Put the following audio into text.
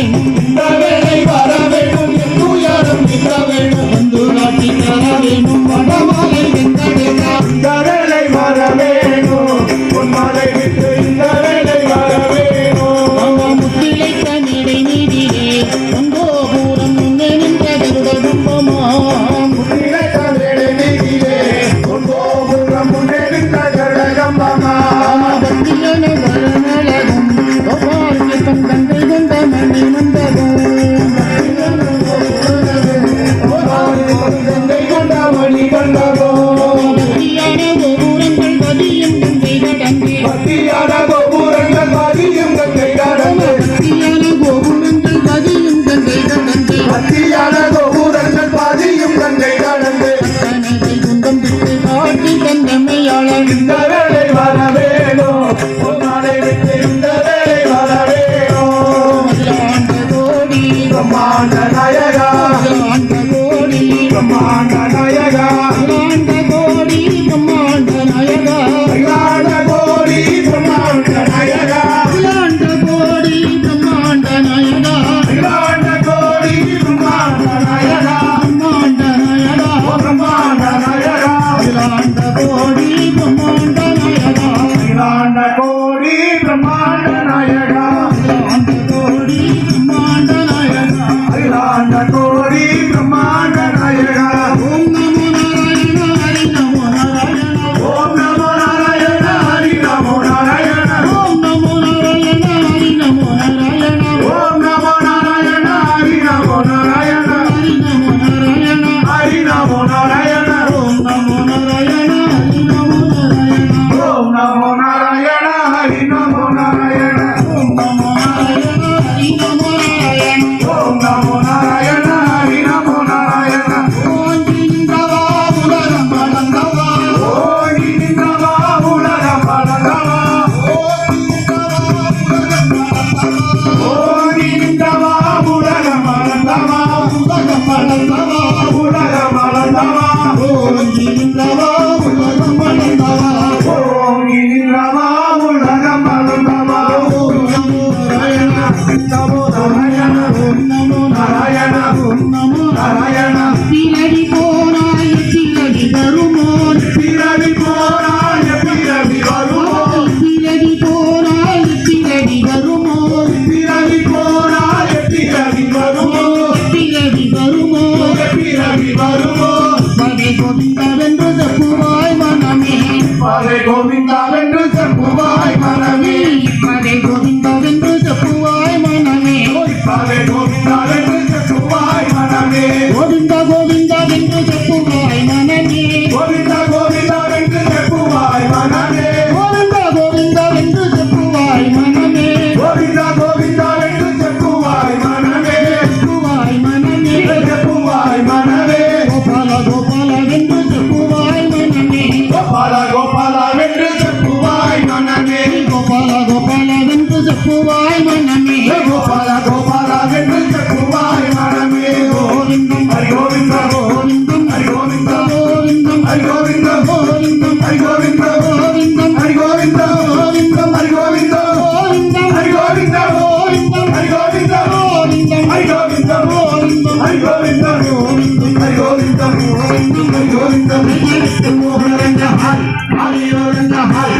Amen. இந்த வேலை வர வேணும் உன்னாலை விட்டு இந்த வேலை வர வேணும் கோடி பிரம்மாண்ட நாயகா. கோடி பிரம்மாண்ட நாயகா. நாயகா. Come on. present provide. Govindam Govindam Govindam మోహనంద Hari హరియోరంద Hari